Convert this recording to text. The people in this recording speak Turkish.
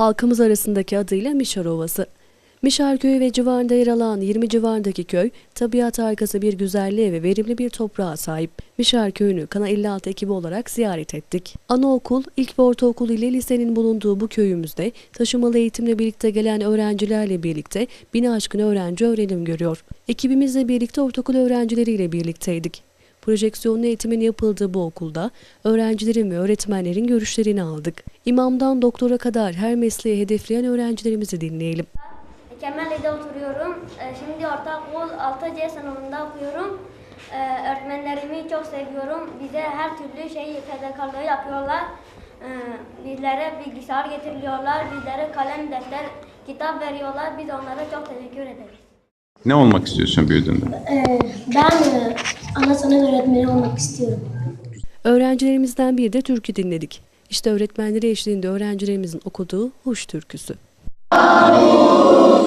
halkımız arasındaki adıyla Mişar Ovası. Mişar Köyü ve civarında yer alan 20 civarındaki köy, tabiat harikası bir güzelliğe ve verimli bir toprağa sahip. Mişar Köyü'nü Kana 56 ekibi olarak ziyaret ettik. Anaokul, ilk ve ortaokul ile lisenin bulunduğu bu köyümüzde taşımalı eğitimle birlikte gelen öğrencilerle birlikte bini aşkın öğrenci öğrenim görüyor. Ekibimizle birlikte ortaokul öğrencileriyle birlikteydik. Projeksiyonlu eğitimin yapıldığı bu okulda öğrencilerin ve öğretmenlerin görüşlerini aldık. İmamdan doktora kadar her mesleği hedefleyen öğrencilerimizi dinleyelim. Kemalli'de oturuyorum. Ee, Şimdi ortaokul 6C sınıfında okuyorum. Ee, Öğretmenlerimi çok seviyorum. Bize her türlü şey fedakarlığı yapıyorlar. Ee, Bizlere bilgisayar getiriliyorlar. Bizlere kalem, defter, kitap veriyorlar. Biz onlara çok teşekkür ederiz. Ne olmak istiyorsun büyüdüğünde? Ee, ben e, ana sanat öğretmeni olmak istiyorum. Öğrencilerimizden bir de türkü dinledik. İşte öğretmenleri eşliğinde öğrencilerimizin okuduğu Huş türküsü. Amin.